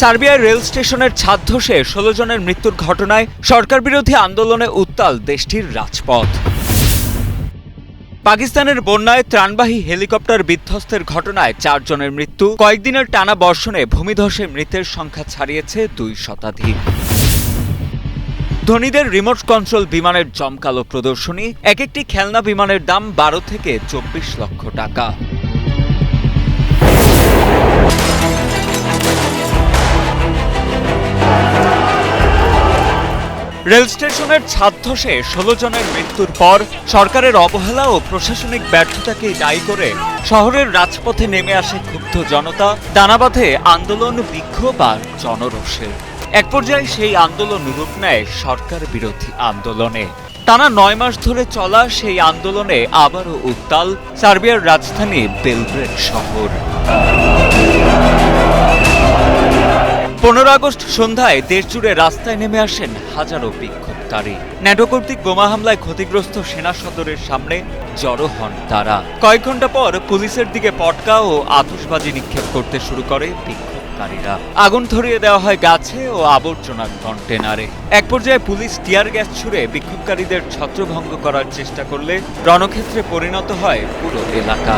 সার্বিয়ার রেল স্টেশনের ছাদ ধসে ষোলো জনের মৃত্যুর ঘটনায় সরকার বিরোধী আন্দোলনে উত্তাল দেশটির রাজপথ। পাকিস্তানের বন্যায় ত্রাণবাহী হেলিকপ্টার বিধ্বস্তের ঘটনায় চারজনের মৃত্যু। কয়েকদিনের টানা বর্ষণে ভূমিধসে মৃতের সংখ্যা ছাড়িয়েছে দুই শতাধিক। ধনীদের রিমোট কন্ট্রোল বিমানের জমকালো প্রদর্শনী। এক একটি খেলনা বিমানের দাম বারো থেকে চব্বিশ লক্ষ টাকা। রেল স্টেশনের ছাদ ধসে ষোলো জনের মৃত্যুর পর সরকারের অবহেলা ও প্রশাসনিক ব্যর্থতাকেই দায়ী করে শহরের রাজপথে নেমে আসে ক্ষুব্ধ জনতা। দানাবাঁধে আন্দোলন, বিক্ষোভ আর জনরোষে। এক পর্যায়ে সেই আন্দোলন রূপ নেয় সরকার বিরোধী আন্দোলনে। টানা নয় মাস ধরে চলা সেই আন্দোলনে আবারও উত্তাল সার্বিয়ার রাজধানী বেলগ্রেড শহর। পনেরো আগস্ট সন্ধ্যায় দেশজুড়ে রাস্তায় নেমে আসেন হাজারো বিক্ষোভকারী। ন্যাটো কর্তৃক বোমা হামলায় ক্ষতিগ্রস্ত সেনা সদরের সামনে জড়ো হন তারা। কয়েক ঘণ্টা পর পুলিশের দিকে পটকা ও আতশবাজি নিক্ষেপ করতে শুরু করে বিক্ষোভকারীরা। আগুন ধরিয়ে দেওয়া হয় গাছে ও আবর্জনার কন্টেনারে। এক পর্যায়ে পুলিশ টিয়ার গ্যাস ছুড়ে বিক্ষোভকারীদের ছত্রভঙ্গ করার চেষ্টা করলে রণক্ষেত্রে পরিণত হয় পুরো এলাকা।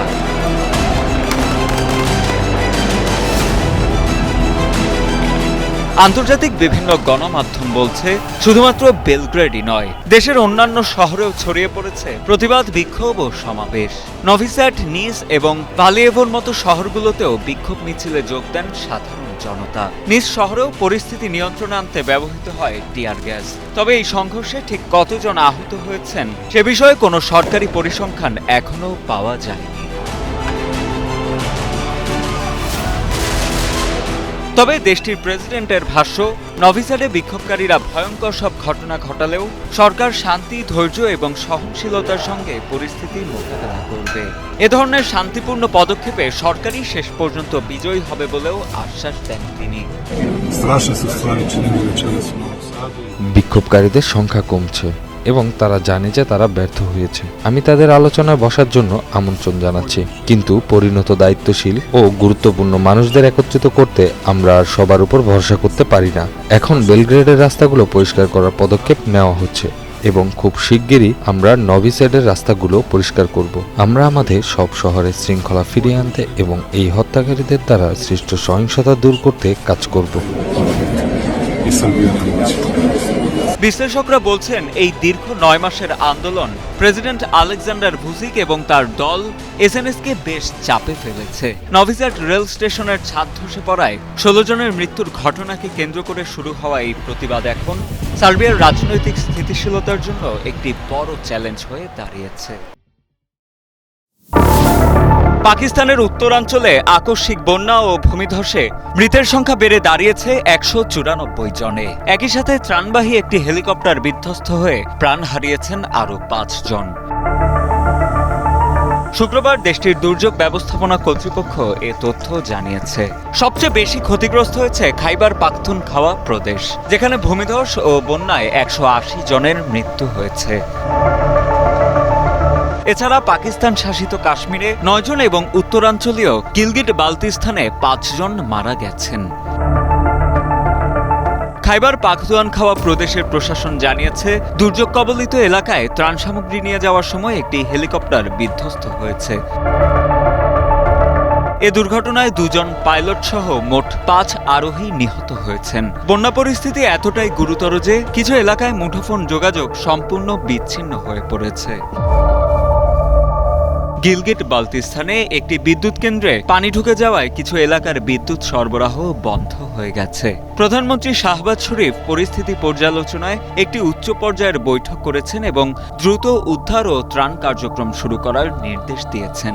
আন্তর্জাতিক বিভিন্ন গণমাধ্যম বলছে, শুধুমাত্র বেলগ্রেডই নয়, দেশের অন্যান্য শহরেও ছড়িয়ে পড়েছে প্রতিবাদ, বিক্ষোভ ও সমাবেশ। নভিস্যাট, নিস এবং ভালিয়েভোর মতো শহরগুলোতেও বিক্ষোভ মিছিলে যোগ দেন সাধারণ জনতা। নিজ শহরেও পরিস্থিতি নিয়ন্ত্রণে আনতে ব্যবহৃত হয় টিয়ার গ্যাস। তবে এই সংঘর্ষে ঠিক কতজন আহত হয়েছেন, সে বিষয়ে কোনো সরকারি পরিসংখ্যান এখনও পাওয়া যায়নি। তবে দেশটির প্রেসিডেন্টের ভাষ্য নভিসাডে বিক্ষোভকারীরা ভয়ঙ্কর সব ঘটনা ঘটালেও সরকার শান্তি ধৈর্য এবং সহনশীলতার সঙ্গে পরিস্থিতি মোকাবেলা করবে। এ ধরনের শান্তিপূর্ণ পদক্ষেপে সরকারই শেষ পর্যন্ত বিজয়ী হবে বলেও আশ্বাস দেন তিনি. বিক্ষোভকারীদের সংখ্যা কমছে। এবং তারা জানে যে তারা ব্যর্থ হয়েছে। আমি তাদের আলোচনায় বসার জন্য আমন্ত্রণ জানাচ্ছি। কিন্তু পরিণত দায়িত্বশীল ও গুরুত্বপূর্ণ মানুষদের একত্রিত করতে আমরা সবার উপর ভরসা করতে পারি না। এখন বেলগ্রেডের রাস্তাগুলো পরিষ্কার করার পদক্ষেপ নেওয়া হচ্ছে এবং খুব শিগগিরই আমরা নভিসেডের রাস্তাগুলো পরিষ্কার করব। আমরা আমাদের সব শহরে শৃঙ্খলা ফিরিয়ে আনতে এবং এই হত্যাকারীদের দ্বারা সৃষ্ট সহিংসতা দূর করতে কাজ করব। বিশ্লেষকরা বলছেন, এই দীর্ঘ নয় মাসের আন্দোলন প্রেসিডেন্ট আলেকজান্ডার ভুজিক এবং তার দল এসএনএসকে বেশ চাপে ফেলেছে। নভিজাট রেল স্টেশনের ছাদ ধসে পড়ায় ষোলো জনের মৃত্যুর ঘটনাকে কেন্দ্র করে শুরু হওয়া এই প্রতিবাদ এখন সার্বিয়ার রাজনৈতিক স্থিতিশীলতার জন্য একটি বড় চ্যালেঞ্জ হয়ে দাঁড়িয়েছে। পাকিস্তানের উত্তরাঞ্চলে আকস্মিক বন্যা ও ভূমিধসে মৃতের সংখ্যা বেড়ে দাঁড়িয়েছে একশো চুরানব্বই জনে। একই সাথে ত্রাণবাহী একটি হেলিকপ্টার বিধ্বস্ত হয়ে প্রাণ হারিয়েছেন আরও পাঁচজন শুক্রবার দেশটির দুর্যোগ ব্যবস্থাপনা কর্তৃপক্ষ এ তথ্য জানিয়েছে। সবচেয়ে বেশি ক্ষতিগ্রস্ত হয়েছে খাইবার পাখতুন খাওয়া প্রদেশ, যেখানে ভূমিধস ও বন্যায় একশো আশি জনের মৃত্যু হয়েছে। এছাড়া পাকিস্তান শাসিত কাশ্মীরে নয়জন এবং উত্তরাঞ্চলীয় গিলগিট বালতিস্তানে পাঁচজন মারা গেছেন। খাইবার পাখতুয়ান খাওয়া প্রদেশের প্রশাসন জানিয়েছে, দুর্যোগ কবলিত এলাকায় ত্রাণ সামগ্রী নিয়ে যাওয়ার সময় একটি হেলিকপ্টার বিধ্বস্ত হয়েছে। এ দুর্ঘটনায় দুজন পাইলট সহ মোট পাঁচ আরোহী নিহত হয়েছেন। বন্যা পরিস্থিতি এতটাই গুরুতর যে, কিছু এলাকায় মুঠোফোন যোগাযোগ সম্পূর্ণ বিচ্ছিন্ন হয়ে পড়েছে। গিলগিট বালতিস্তানে একটি বিদ্যুৎ কেন্দ্রে পানি ঢুকে যাওয়ায় কিছু এলাকার বিদ্যুৎ সরবরাহ বন্ধ হয়ে গেছে। প্রধানমন্ত্রী শাহবাজ শরীফ পরিস্থিতি পর্যালোচনায় একটি উচ্চ পর্যায়ের বৈঠক করেছেন এবং দ্রুত উদ্ধার ও ত্রাণ কার্যক্রম শুরু করার নির্দেশ দিয়েছেন।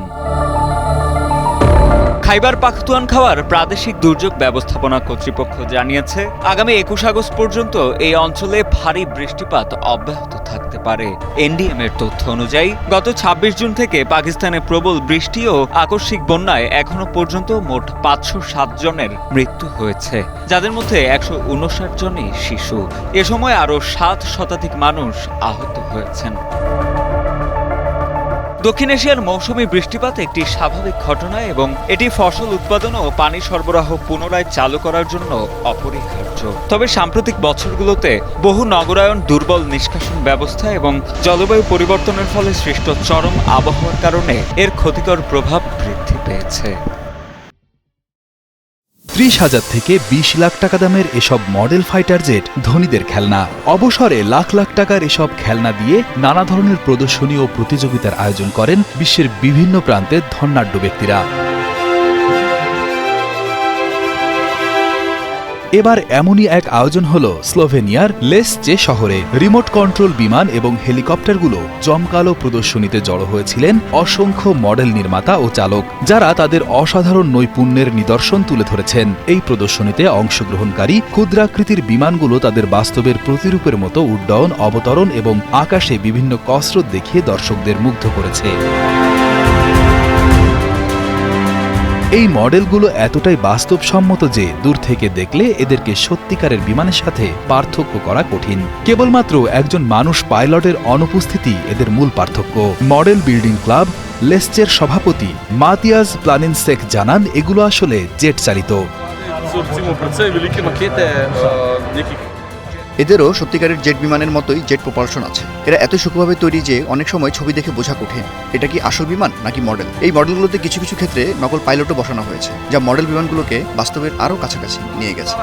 খাইবার পাখতুয়ান খাওয়ার প্রাদেশিক দুর্যোগ ব্যবস্থাপনা কর্তৃপক্ষ জানিয়েছে, আগামী একুশ আগস্ট পর্যন্ত এই অঞ্চলে ভারী বৃষ্টিপাত অব্যাহত থাকতে পারে। এনডিএম এর তথ্য অনুযায়ী, গত ২৬ জুন থেকে পাকিস্তানে প্রবল বৃষ্টি ও আকস্মিক বন্যায় এখনও পর্যন্ত মোট পাঁচশো সাত জনের মৃত্যু হয়েছে, যাদের মধ্যে একশো উনষাট জনই শিশু। এ সময় আরও সাত শতাধিক মানুষ আহত হয়েছেন। দক্ষিণ এশিয়ার মৌসুমী বৃষ্টিপাত একটি স্বাভাবিক ঘটনা এবং এটি ফসল উৎপাদন ও পানি সরবরাহ পুনরায় চালু করার জন্য অপরিহার্য। তবে সাম্প্রতিক বছরগুলোতে বহু নগরায়ন দুর্বল নিষ্কাশন ব্যবস্থা এবং জলবায়ু পরিবর্তনের ফলে সৃষ্ট চরম আবহাওয়ার কারণে এর ক্ষতিকর প্রভাব বৃদ্ধি পেয়েছে। ত্রিশ হাজার থেকে বিশ লাখ টাকা দামের এসব মডেল ফাইটার জেট ধনীদের খেলনা। অবসরে লাখ লাখ টাকার এসব খেলনা দিয়ে নানা ধরনের প্রদর্শনী ও প্রতিযোগিতার আয়োজন করেন বিশ্বের বিভিন্ন প্রান্তের ধনাঢ্য ব্যক্তিরা। এবার এমনই এক আয়োজন হল স্লোভেনিয়ার লেসচে শহরে রিমোট কন্ট্রোল বিমান এবং হেলিকপ্টারগুলো জমকালো প্রদর্শনীতে জড়ো হয়েছিলেন অসংখ্য মডেল নির্মাতা ও চালক, যারা তাদের অসাধারণ নৈপুণ্যের নিদর্শন তুলে ধরেছেন। এই প্রদর্শনীতে অংশগ্রহণকারী ক্ষুদ্রাকৃতির বিমানগুলো তাদের বাস্তবের প্রতিরূপের মতো উড্ডয়ন, অবতরণ এবং আকাশে বিভিন্ন কসরত দেখিয়ে দর্শকদের মুগ্ধ করেছে। এই মডেলগুলো এতটাই বাস্তবসম্মত যে দূর থেকে দেখলে এদেরকে সত্যিকারের বিমানের সাথে পার্থক্য করা কঠিন কেবলমাত্র একজন মানুষ পাইলটের অনুপস্থিতি এদের মূল পার্থক্য মডেল বিল্ডিং ক্লাব লেসচের সভাপতি মাতিয়াজ প্লানিনসেক জানান এগুলো আসলে জেট চালিত এদেরও সত্যিকারের জেট বিমানের মতোই জেট প্রপালশন আছে। এরা এত সূক্ষ্মভাবে তৈরি যে অনেক সময় ছবি দেখে বোঝা কঠিন। এটা কি আসল বিমান নাকি মডেল? এই মডেলগুলোতে কিছু কিছু ক্ষেত্রে নকল পাইলটও বসানো হয়েছে, যা মডেল বিমানগুলোকে বাস্তবের আরও কাছাকাছি নিয়ে গেছে.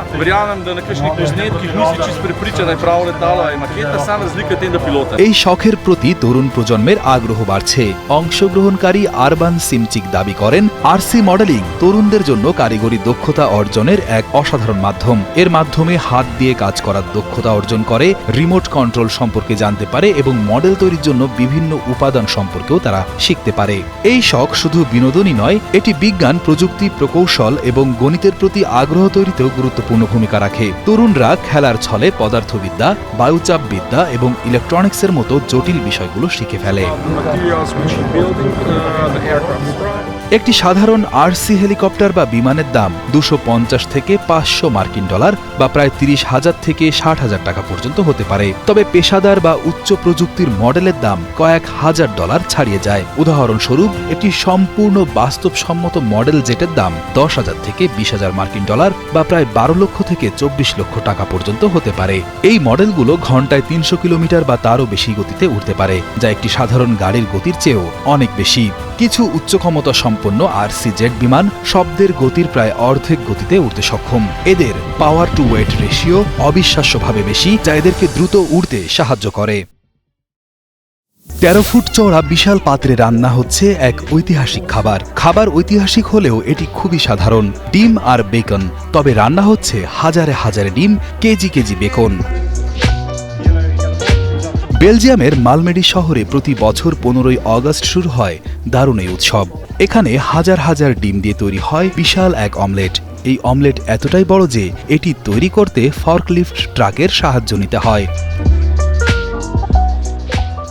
এই শখের প্রতি তরুণ প্রজন্মের আগ্রহ বাড়ছে। অংশগ্রহণকারী আরবান সিমচিক দাবি করেন, আরসি মডেলিং তরুণদের জন্য কারিগরি দক্ষতা অর্জনের এক অসাধারণ মাধ্যম। এর মাধ্যমে হাত দিয়ে কাজ করার দক্ষতা অর্জন করে রিমোট কন্ট্রোল সম্পর্কে জানতে পারে এবং মডেল তৈরির জন্য বিভিন্ন উপাদান সম্পর্কেও তারা শিখতে পারে। এই শখ শুধু বিনোদনই নয়, এটি বিজ্ঞান, প্রযুক্তি, প্রকৌশল এবং গণিতের প্রতি আগ্রহ তৈরিতেও গুরুত্বপূর্ণ ভূমিকা রাখে। তরুণরা খেলার ছলে পদার্থবিদ্যা, বায়ুচাপবিদ্যা এবং ইলেকট্রনিক্সের মতো জটিল বিষয়গুলো শিখে ফেলে। একটি সাধারণ আরসি হেলিকপ্টার বা বিমানের দাম দুশো থেকে পাঁচশো মার্কিন ডলার বা প্রায় তিরিশ হাজার থেকে ষাট হাজার টাকা পর্যন্ত হতে পারে। তবে পেশাদার বা উচ্চ প্রযুক্তির মডেলের দাম কয়েক হাজার ডলার ছাড়িয়ে যায়। উদাহরণস্বরূপ, একটি সম্পূর্ণ বাস্তবসম্মত মডেল জেটের দাম দশ হাজার থেকে বিশ হাজার মার্কিন ডলার বা প্রায় বারো লক্ষ থেকে চব্বিশ লক্ষ টাকা পর্যন্ত হতে পারে। এই মডেলগুলো ঘন্টায় তিনশো কিলোমিটার বা তারও বেশি গতিতে উঠতে পারে, যা একটি সাধারণ গাড়ির গতির চেয়েও অনেক বেশি। কিছু উচ্চ ক্ষমতা সম্পন্ন আরসি জেট বিমান শব্দের গতির প্রায় অর্ধেক গতিতে উঠতে সক্ষম। এদের পাওয়ার টু ওয়েট রেশিও অবিশ্বাস্যভাবে বেশি, যা এদেরকে দ্রুত উড়তে সাহায্য করে। তেরো ফুট চওড়া বিশাল পাত্রে রান্না হচ্ছে এক ঐতিহাসিক খাবার। খাবার ঐতিহাসিক হলেও এটি খুবই সাধারণ, ডিম আর বেকন। তবে রান্না হচ্ছে হাজারে হাজারে ডিম, কেজি কেজি বেকন। বেলজিয়ামের মালমেডি শহরে প্রতি বছর পনেরোই অগস্ট শুরু হয় দারুণ এই উৎসব। এখানে হাজার হাজার ডিম দিয়ে তৈরি হয় বিশাল এক অমলেট। এই অমলেট এতটাই বড় যে এটি তৈরি করতে ফর্কলিফট ট্রাকের সাহায্য নিতে হয়।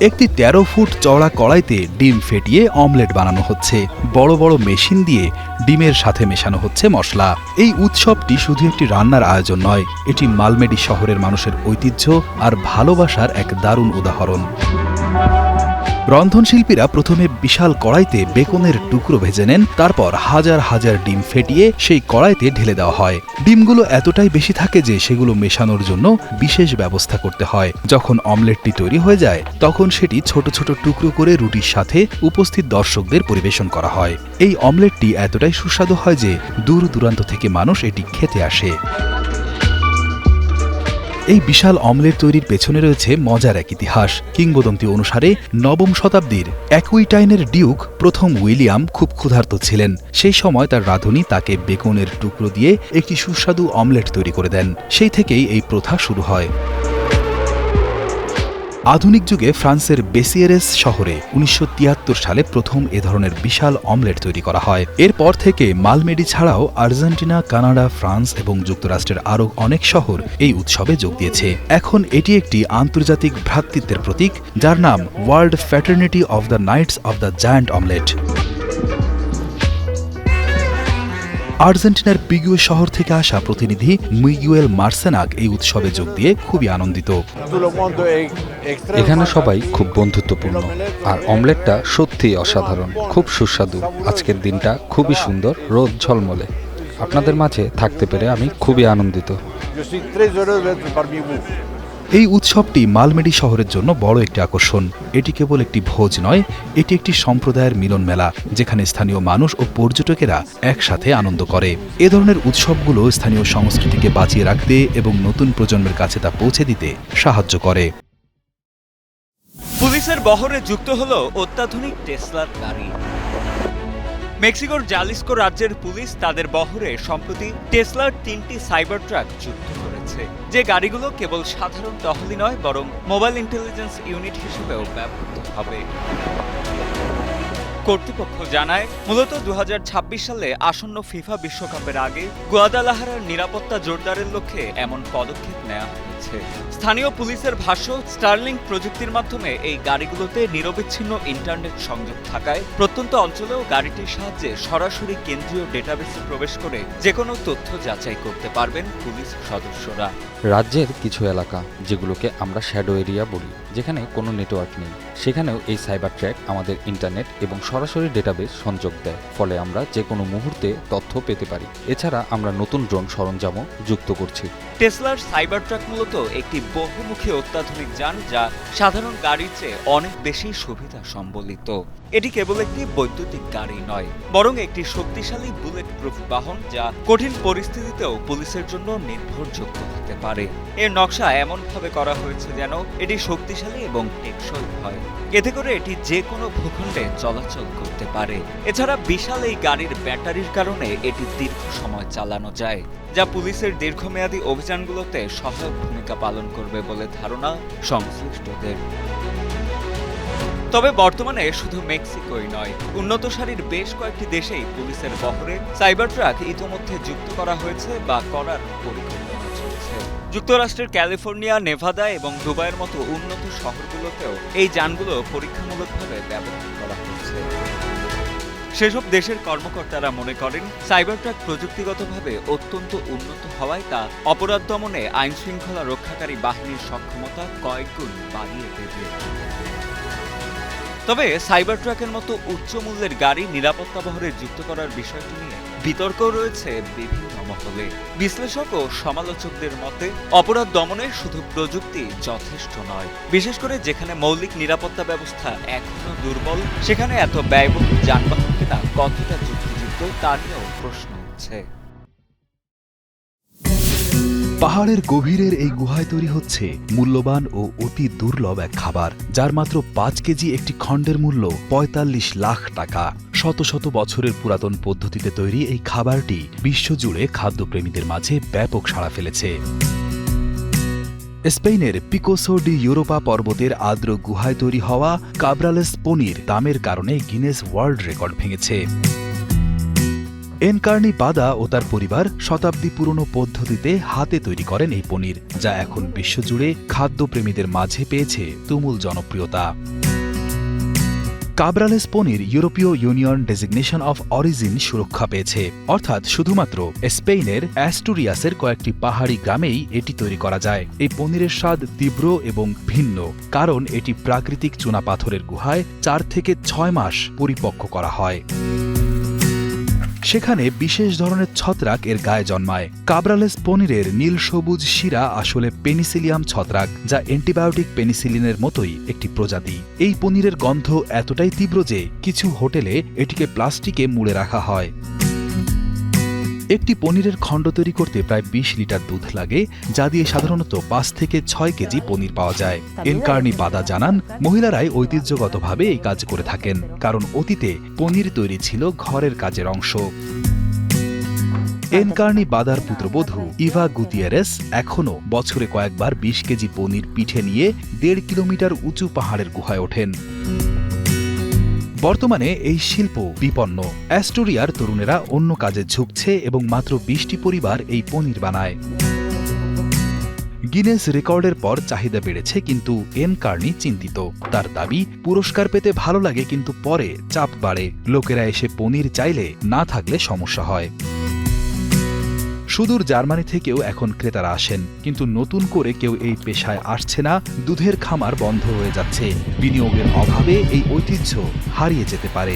একটি তেরো ফুট চওড়া কড়াইতে ডিম ফেটিয়ে অমলেট বানানো হচ্ছে। বড় বড় মেশিন দিয়ে ডিমের সাথে মেশানো হচ্ছে মশলা। এই উৎসবটি শুধু একটি রান্নার আয়োজন নয়, এটি মালমেডি শহরের মানুষের ঐতিহ্য আর ভালোবাসার এক দারুণ উদাহরণ। রন্ধনশিল্পীরা প্রথমে বিশাল কড়াইতে বেকনের টুকরো ভেজে নেন, তারপর হাজার হাজার ডিম ফেটিয়ে সেই কড়াইতে ঢেলে দেওয়া হয়। ডিমগুলো এতটাই বেশি থাকে যে সেগুলো মেশানোর জন্য বিশেষ ব্যবস্থা করতে হয়। যখন অমলেটটি তৈরি হয়ে যায়, তখন সেটি ছোট ছোট টুকরো করে রুটির সাথে উপস্থিত দর্শকদের পরিবেশন করা হয়। এই অমলেটটি এতটাই সুস্বাদু হয় যে দূর দূরান্ত থেকে মানুষ এটি খেতে আসে। এই বিশাল অমলেট তৈরির পেছনে রয়েছে মজার এক ইতিহাস। কিংবদন্তি অনুসারে নবম শতাব্দীর অ্যাকুইটাইনের ডিউক প্রথম উইলিয়াম খুব ক্ষুধার্ত ছিলেন। সেই সময় তার রাঁধুনি তাকে বেকনের টুকরো দিয়ে একটি সুস্বাদু অমলেট তৈরি করে দেন। সেই থেকেই এই প্রথা শুরু হয়। আধুনিক যুগে ফ্রান্সের বেসিয়ারেস শহরে উনিশশো তিয়াত্তর সালে প্রথম এ ধরনের বিশাল অমলেট তৈরি করা হয়। এরপর থেকে মালমেডি ছাড়াও আর্জেন্টিনা, কানাডা, ফ্রান্স এবং যুক্তরাষ্ট্রের আরও অনেক শহর এই উৎসবে যোগ দিয়েছে। এখন এটি একটি আন্তর্জাতিক ভ্রাতৃত্বের প্রতীক, যার নাম world fraternity of the knights of the giant omelette আর্জেন্টিনার পিগুয়ে শহর থেকে আসা প্রতিনিধি মিগুয়েল মার্সেনাক এই উৎসবে যোগ দিয়ে খুবই আনন্দিত। এখানে সবাই খুব বন্ধুত্বপূর্ণ, আর অমলেটটা সত্যিই অসাধারণ, খুব সুস্বাদু। আজকের দিনটা খুবই সুন্দর, রোদ ঝলমলে। আপনাদের মাঝে থাকতে পেরে আমি খুবই আনন্দিত। এই উৎসবটি মালমেডি শহরের জন্য বড় একটি আকর্ষণ। এটি কেবল একটি ভোজ নয়, এটি একটি সম্প্রদায়ের মিলন মেলা, যেখানে স্থানীয় মানুষ ও পর্যটকেরা একসাথে আনন্দ করে। এ ধরনের উৎসবগুলো স্থানীয় সংস্কৃতিকে বাঁচিয়ে রাখতে এবং নতুন প্রজন্মের কাছে তা পৌঁছে দিতে সাহায্য করে। পুলিশের বহরে যুক্ত হলো অত্যাধুনিক টেসলার গাড়ি। মেক্সিকোর জালিস্কো রাজ্যের পুলিশ তাদের বহরে সম্প্রতি টেসলার তিনটি সাইবার ট্রাক যুক্ত করেছে। যে গাড়িগুলো কেবল সাধারণ টহলি নয়, বরং মোবাইল ইন্টেলিজেন্স ইউনিট হিসেবেও ব্যবহৃত হবে। কর্তৃপক্ষ জানায়, মূলত দু হাজার ছাব্বিশ সালে আসন্ন ফিফা বিশ্বকাপের আগে গোয়াদালাহারার নিরাপত্তা জোরদারের লক্ষ্যে এমন পদক্ষেপ নেওয়া হয়েছে। স্থানীয় পুলিশের ভাষ্য স্টার্লিং প্রযুক্তির মাধ্যমে এই গাড়িগুলোতে নিরবিচ্ছিন্ন ইন্টারনেট সংযোগ থাকায় প্রত্যন্ত অঞ্চলেও গাড়িটির সাহায্যে সরাসরি কেন্দ্রীয় ডেটাবেসে প্রবেশ করে যে কোনো তথ্য যাচাই করতে পারবেন পুলিশ সদস্যরা। রাজ্যের কিছু এলাকা যেগুলোকে আমরা শ্যাডো এরিয়া বলি যেখানে কোনো নেটওয়ার্ক নেই সেখানেও এই সাইবার ট্র্যাক আমাদের ইন্টারনেট এবং সরাসরি ডেটাবেস সংযোগ দেয়। ফলে আমরা যে কোনো মুহূর্তে তথ্য পেতে পারি। এছাড়া আমরা নতুন ড্রোন সরঞ্জামও যুক্ত করছি। টেসলার সাইবার ট্রাক মূলত একটি বহুমুখী অত্যাধুনিক যান যা সাধারণ গাড়ির চেয়ে অনেক বেশি সুবিধা সম্বলিত। এটি কেবল একটি বৈদ্যুতিক গাড়ি নয়, বরং একটি শক্তিশালী বুলেট প্রুফ বাহন যা কঠিন পরিস্থিতিতেও পুলিশের জন্য নির্ভরযোগ্য হতে পারে। এর নকশা এমনভাবে করা হয়েছে যেন এটি শক্তিশালী এবং টেকসই হয়। এতে করে এটি যে কোনো ভূখণ্ডে চলাচল করতে পারে। এছাড়া বিশাল এই গাড়ির ব্যাটারির কারণে এটি দীর্ঘ সময় চালানো যায়, যা পুলিশের দীর্ঘমেয়াদী অভিযানগুলোতে সহায়ক ভূমিকা পালন করবে বলে ধারণা সংশ্লিষ্টদের। তবে বর্তমানে শুধু মেক্সিকোই নয় উন্নত সারির বেশ কয়েকটি দেশেই পুলিশের বহরে সাইবার ট্রাক ইতোমধ্যে যুক্ত করা হয়েছে বা করার পরিকল্পনা চলছে। যুক্তরাষ্ট্রের ক্যালিফোর্নিয়া, নেভাদা এবং দুবাইয়ের মতো উন্নত শহরগুলোতেও এই যানগুলো পরীক্ষামূলকভাবে ব্যবহার করা হচ্ছে। সেসব দেশের কর্মকর্তারা মনে করেন সাইবার ট্রাক প্রযুক্তিগতভাবে অত্যন্ত উন্নত হওয়ায় তা অপরাধ দমনে আইন শৃঙ্খলা রক্ষাকারী বাহিনীর সক্ষমতা কয়েকগুণ বাড়িয়ে দেবে। তবে সাইবার ট্রাকের মতো উচ্চ মূল্যের গাড়ি নিরাপত্তা বহরে যুক্ত করার বিষয়টি নিয়ে বিতর্ক রয়েছে বিভিন্ন মহলে। বিশ্লেষক ও সমালোচকদের মতে, অপরাধ দমনে শুধু প্রযুক্তি যথেষ্ট নয়। বিশেষ করে যেখানে মৌলিক নিরাপত্তা ব্যবস্থা এখনও দুর্বল, সেখানে এত ব্যয়বহুল যানবাহন কেনা কতটা যুক্তিযুক্ত তা নিয়েও প্রশ্ন উঠছে। পাহাড়ের গভীরের এই গুহায় তৈরি হচ্ছে মূল্যবান ও অতি দুর্লভ এক খাবার, যার মাত্র পাঁচ কেজি একটি খণ্ডের মূল্য পঁয়তাল্লিশ লাখ টাকা। শত শত বছরের পুরাতন পদ্ধতিতে তৈরি এই খাবারটি বিশ্বজুড়ে খাদ্যপ্রেমীদের মাঝে ব্যাপক সাড়া ফেলেছে। স্পেনের পিকোসো ডি ইউরোপা পর্বতের আর্দ্র গুহায় তৈরি হওয়া কাবরালেস পনির দামের কারণে গিনেস ওয়ার্ল্ড রেকর্ড ভেঙেছে। এনকার্নি বাদা ও তার পরিবার শতাব্দী পুরনো পদ্ধতিতে হাতে তৈরি করেন এই পনির, যা এখন বিশ্বজুড়ে খাদ্যপ্রেমীদের মাঝে পেয়েছে তুমুল জনপ্রিয়তা। কাব্রালেস পনির ইউরোপীয় ইউনিয়ন ডেজিগনেশন অফ অরিজিন সুরক্ষা পেয়েছে। অর্থাৎ শুধুমাত্র স্পেনের অ্যাস্টুরিয়াসের কয়েকটি পাহাড়ি গ্রামেই এটি তৈরি করা যায়। এই পনিরের স্বাদ তীব্র এবং ভিন্ন, কারণ এটি প্রাকৃতিক চুনাপাথরের গুহায় চার থেকে ছয় মাস পরিপক্ক করা হয়। সেখানে বিশেষ ধরনের ছত্রাক এর গায়ে জন্মায়। কাবরালেস পনিরের নীল সবুজ শিরা আসলে পেনিসিলিয়াম ছত্রাক, যা অ্যান্টিবায়োটিক পেনিসিলিনের মতোই একটি প্রজাতি। এই পনিরের গন্ধ এতটাই তীব্র যে, কিছু হোটেলে এটিকে প্লাস্টিকে মুড়ে রাখা হয়। একটি পনিরের খণ্ড তৈরি করতে প্রায় বিশ লিটার দুধ লাগে, যা দিয়ে সাধারণত পাঁচ থেকে ছয় কেজি পনির পাওয়া যায়। এনকার্নি বাদা জানান, মহিলারাই ঐতিহ্যগতভাবে এই কাজ করে থাকেন, কারণ অতীতে পনির তৈরি ছিল ঘরের কাজের অংশ। এনকার্নি বাদার পুত্রবধূ ইভা গুতিয়ারেস এখনও বছরে কয়েকবার বিশ কেজি পনির পিঠে নিয়ে দেড় কিলোমিটার উঁচু পাহাড়ের গুহায় ওঠেন। বর্তমানে এই শিল্প বিপন্ন। অ্যাস্টোরিয়ার তরুণেরা অন্য কাজে ঝুঁকছে এবং মাত্র বিশটি পরিবার এই পনির বানায়। গিনেস রেকর্ডের পর চাহিদা বেড়েছে কিন্তু এন কার্নি চিন্তিত। তার দাবি, পুরস্কার পেতে ভালো লাগে কিন্তু পরে চাপ বাড়ে। লোকেরা এসে পনির চাইলে না থাকলে সমস্যা হয়। সুদূর জার্মানি থেকেও এখন ক্রেতারা আসেন, কিন্তু নতুন করে কেউ এই পেশায় আসছে না, দুধের খামার বন্ধ হয়ে যাচ্ছে। বিনিয়োগের অভাবে এই ঐতিহ্য হারিয়ে যেতে পারে।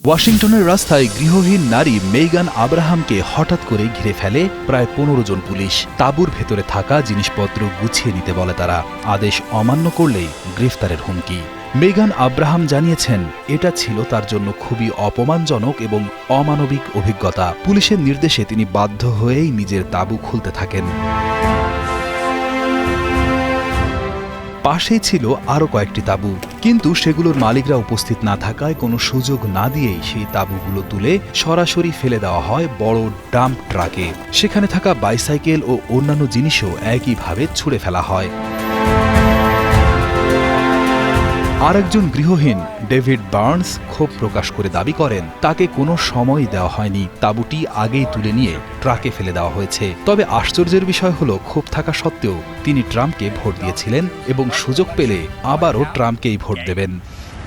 ওয়াশিংটনের রাস্তায় গৃহহীন নারী মেইগান আব্রাহামকে হঠাৎ করে ঘিরে ফেলে প্রায় পনেরো জন পুলিশ। তাঁবুর ভেতরে থাকা জিনিসপত্র গুছিয়ে নিতে বলে তারা। আদেশ অমান্য করলেই গ্রেফতারের হুমকি। মেগান আব্রাহাম জানিয়েছেন, এটা ছিল তার জন্য খুবই অপমানজনক এবং অমানবিক অভিজ্ঞতা। পুলিশের নির্দেশে তিনি বাধ্য হয়েই নিজের তাঁবু খুলতে থাকেন। পাশেই ছিল আরও কয়েকটি তাঁবু। কিন্তু সেগুলোর মালিকরা উপস্থিত না থাকায় কোনো সুযোগ না দিয়েই সেই তাঁবুগুলো তুলে সরাসরি ফেলে দেওয়া হয় বড় ডাম্প ট্রাকে। সেখানে থাকা বাইসাইকেল ও অন্যান্য জিনিসও একইভাবে ছুঁড়ে ফেলা হয়। আরেকজন গৃহহীন ডেভিড বার্নস ক্ষোভ প্রকাশ করে দাবি করেন, তাকে কোনো সময় দেওয়া হয়নি। তাঁবুটি আগেই তুলে নিয়ে ট্রাকে ফেলে দেওয়া হয়েছে। তবে আশ্চর্যের বিষয় হলো, ক্ষোভ থাকা সত্ত্বেও তিনি ট্রাম্পকে ভোট দিয়েছিলেন এবং সুযোগ পেলে আবারও ট্রাম্পকেই ভোট দেবেন।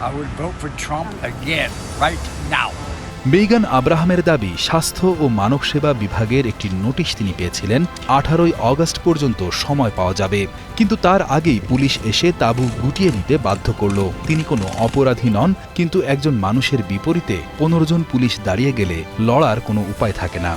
I would vote for Trump again, right now. মেগান আব্রাহামের দাবি, স্বাস্থ্য ও মানব সেবা বিভাগের একটি নোটিশ তিনি পেয়েছিলেন, আঠারোই অগস্ট পর্যন্ত সময় পাওয়া যাবে। কিন্তু তার আগেই পুলিশ এসে তাঁবু গুটিয়ে নিতে বাধ্য করল। তিনি কোনো অপরাধী নন, কিন্তু একজন মানুষের বিপরীতে পনেরো জন পুলিশ দাঁড়িয়ে গেলে লড়ার কোনো উপায় থাকে না।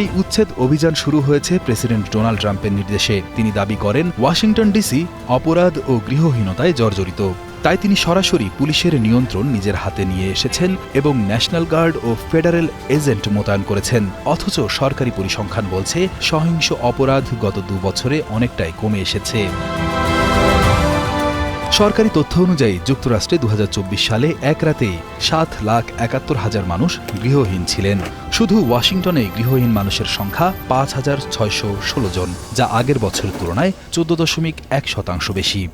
এই উচ্ছেদ অভিযান শুরু হয়েছে প্রেসিডেন্ট ডোনাল্ড ট্রাম্পের নির্দেশে। তিনি দাবি করেন, ওয়াশিংটন ডিসি অপরাধ ও গৃহহীনতায় জর্জরিত। তাই তিনি সরাসরি পুলিশের নিয়ন্ত্রণ নিজের হাতে নিয়ে এসেছেন এবং ন্যাশনাল গার্ড ও ফেডারেল এজেন্ট মোতায়েন করেছেন। অথচ সরকারি পরিসংখ্যান বলছে, সহিংস অপরাধ গত দু বছরে অনেকটাই কমে এসেছে। সরকারি তথ্য অনুযায়ী, যুক্তরাষ্ট্রে দু হাজার চব্বিশ সালে এক রাতে সাত লাখ একাত্তর হাজার মানুষ গৃহহীন ছিলেন। শুধু ওয়াশিংটনে গৃহহীন মানুষের সংখ্যা পাঁচ হাজার ছয়শো ষোলো জন, যা আগের বছরের তুলনায় চোদ্দ দশমিক এক শতাংশ বেশি।